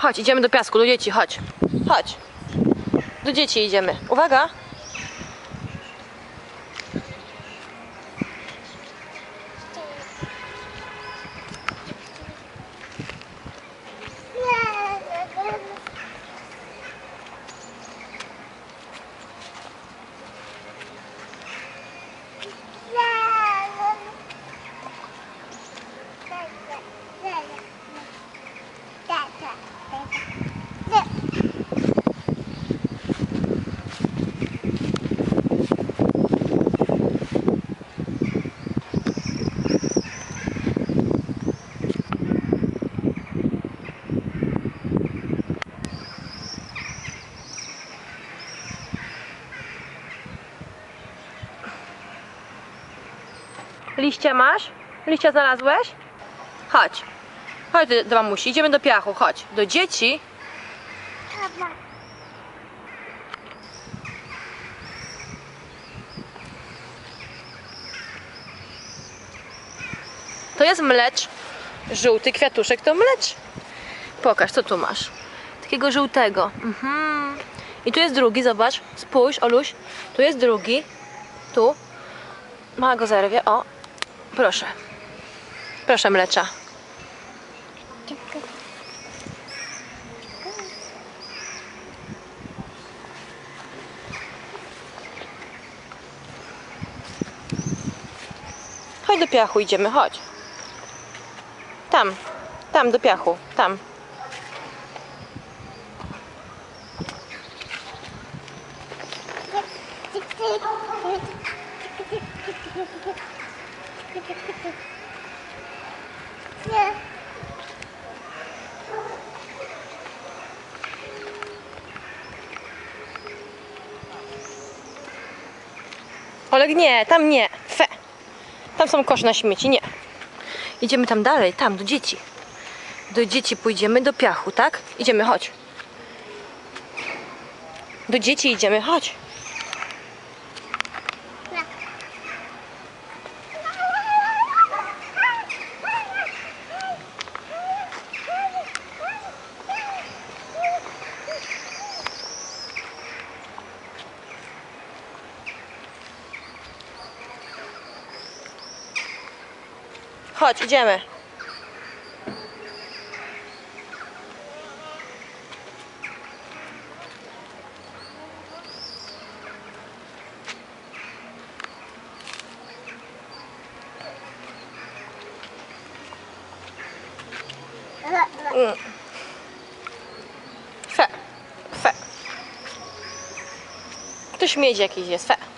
Chodź, idziemy do piasku, do dzieci, chodź. Chodź. Do dzieci idziemy. Uwaga. Liścia masz? Liścia znalazłeś? Chodź. Chodź do, do mamusi, idziemy do piachu, chodź. Do dzieci. To jest mlecz. Żółty kwiatuszek to mlecz. Pokaż, co tu masz. Takiego żółtego. Mhm. I tu jest drugi, zobacz. Spójrz, Oluś. Tu jest drugi. Tu. Mała go zerwie. O, proszę. Proszę mlecza. Chodź do piachu, idziemy, chodź. Tam, tam do piachu, tam. Oleg, nie, tam nie. Fe. Tam są kosze na śmieci, nie. Idziemy tam dalej, tam, do dzieci. Do dzieci pójdziemy, do piachu, tak? Idziemy, chodź. Do dzieci idziemy, chodź. Chodź, idziemy. Mm. Fe. Fe. To śmieć jakiś jest. Fe.